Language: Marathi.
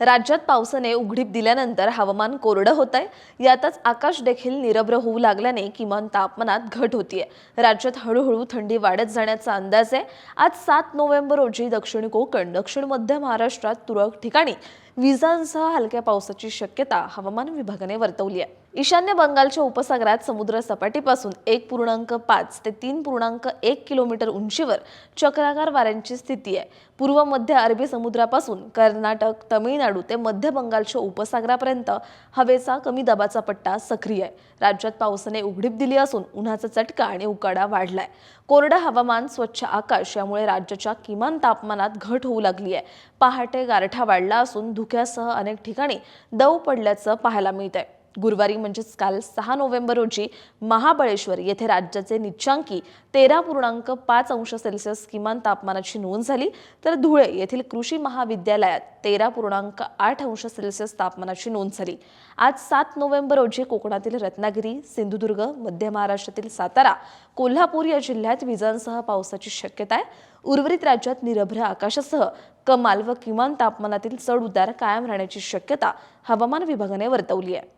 राज्यात पावसाने उघडीप दिल्यानंतर हवामान कोरडं होत आहे यातच आकाश देखील निरभ्र होऊ लागल्याने किमान तापमानात घट होतीये. राज्यात हळूहळू थंडी वाढत जाण्याचा अंदाज आहे. आज सात नोव्हेंबर रोजी दक्षिण कोकण दक्षिण मध्य महाराष्ट्रात तुरळक ठिकाणी विजांसह हलक्या पावसाची शक्यता हवामान विभागाने वर्तवली आहे. ईशान्य बंगालच्या उपसागरात समुद्र सपाटीपासून एक पूर्णांक पाच ते तीन पूर्णांक एक किलोमीटर उंचीवर चक्राकार वाऱ्यांची स्थिती आहे. पूर्व मध्य अरबी समुद्रापासून कर्नाटक तमिळनाडू ते मध्य बंगालच्या उपसागरापर्यंत हवेचा कमी दाबाचा पट्टा सक्रिय आहे. राज्यात पावसाने उघडीप दिली असून उन्हाचा चटका आणि उकाडा वाढलाय. कोरडं हवामान स्वच्छ आकाश यामुळे राज्याच्या किमान तापमानात घट होऊ लागली आहे. पहाटे गारठा वाढला असून धुक्यासह अनेक ठिकाणी दव पडल्याचं पाहायला मिळत आहे गुरुवारी म्हणजेच काल सहा नोव्हेंबर रोजी महाबळेश्वर येथे राज्याचे निच्चांकी तेरा पूर्णांक पाच अंश सेल्सिअस किमान तापमानाची नोंद झाली. तर धुळे येथील कृषी महाविद्यालयात तेरा पूर्णांक आठ अंश सेल्सिअस तापमानाची नोंद झाली. आज सात नोव्हेंबर रोजी कोकणातील रत्नागिरी सिंधुदुर्ग मध्य महाराष्ट्रातील सातारा कोल्हापूर या जिल्ह्यात विजांसह पावसाची शक्यता आहे. उर्वरित राज्यात निरभ्र आकाशासह कमाल व किमान तापमानातील चढ उतार कायम राहण्याची शक्यता हवामान विभागाने वर्तवली आहे.